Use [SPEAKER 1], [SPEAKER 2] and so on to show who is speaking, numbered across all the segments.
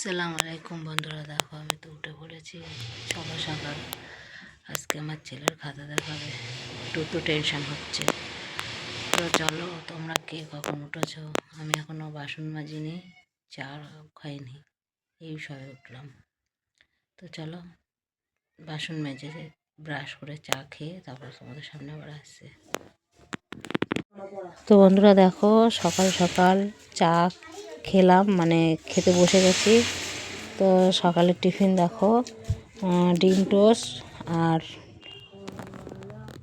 [SPEAKER 1] আসসালামু আলাইকুম বন্ধুরা, দেখো আমি তো উঠে পড়েছি সকাল সকাল। আজকে আমার ছেলের খাতা দেখাবে, একটু তো টেনশন হচ্ছে। তো চলো, তোমরা কে কখন উঠেছ? আমি এখনও বাসন মাজিনি, চা খাইনি, এই সবে উঠলাম। তো চলো, বাসন মেজে ব্রাশ করে চা খেয়ে তারপর তোমাদের সামনে আবার আসছে। তো বন্ধুরা দেখো, সকাল সকাল চা খেলাম মানে খেতে বসে গেছি। তো সকালের টিফিন দেখো ডিম টোস্ট আর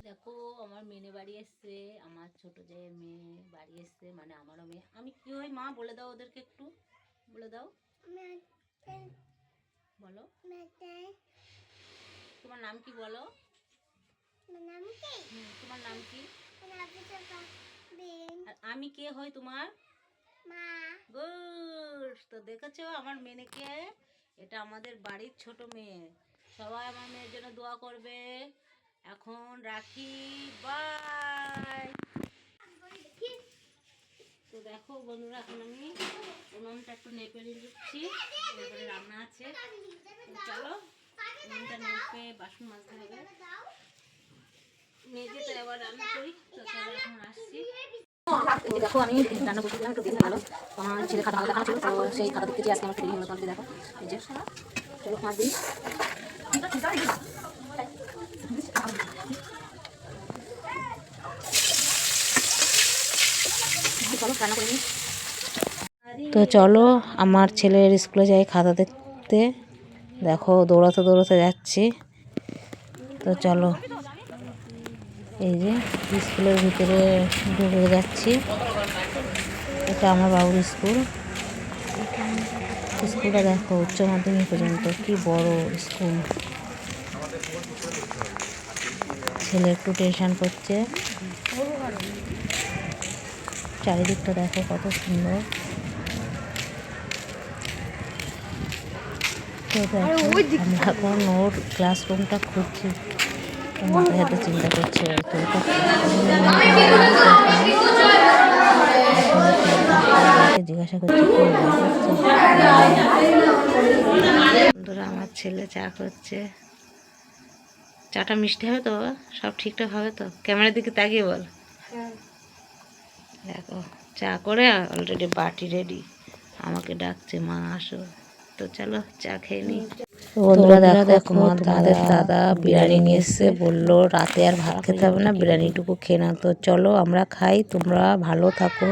[SPEAKER 1] দেখো আমার মেয়ে বাড়ি এসছে আমার ছোট যে মেয়ে বাড়ি এসছে মানে আমারও মেয়ে। আমি কি হই মা বলে দাও ওদেরকে একটু বলে দাও। বলো। তোমার নাম কি বলো? তোমার নাম কি? আর আমি কে হই তোমার? গুড। তো দেখেছ আমার মেয়েকে? এটা আমাদের বাড়ির ছোট মেয়ে। সবাই আমার মেয়ের জন্য দোয়া করবে। এখন রাখি। বাই। তো দেখো বন্ধুরা, এখন আমি উনুনটা একটু নেপে নিচ্ছি। এরপরে রান্না আছে। চলো উনুনটা নেপে বাসন মাজতে হবে। তো এবার রান্না করি তো চলো এখন আসছি দেখো, আমি রান্না একটু ভালো। আমার ছেলে খাতা ছিল তো সেই খাতা দেখতেছি আজকে আমার দেখো। এই যে, চলো তো চলো, আমার ছেলের স্কুলে যাই খাতা দেখতে। দেখো, দৌড়াতে দৌড়াতে যাচ্ছি। তো চলো। এই যে স্কুলের ভিতরে ঢুকে যাচ্ছি। এটা আমার বাবুর স্কুল। স্কুলটা দেখো উচ্চ মাধ্যমিক পর্যন্ত। কি বড় স্কুল। ছেলে একটু টেনশন করছে। চারিদিকটা দেখো কত সুন্দর। তো দেখো আমি এখন ওর ক্লাসরুমটা খুঁজছি। মাথায় চিন্তা করছে জিজ্ঞাসা করছি আমার ছেলে চা করছে চাটা মিষ্টি হবে তো সব ঠিকঠাক হবে তো? ক্যামেরার দিকে তাকিয়ে বল। দেখো, চা করে অলরেডি বাটি রেডি আমাকে ডাকছে, মা, আসো। তো চলো, চা খেয়ে নি। বন্ধুরা দেখো দেখো তোমাদের দাদা বিরিয়ানি নিয়ে এসছে বলল রাতে আর ভাত খেতে হবে না বিরিয়ানিটুকু খেয়ে না তো চলো আমরা খাই তোমরা ভালো থাকো।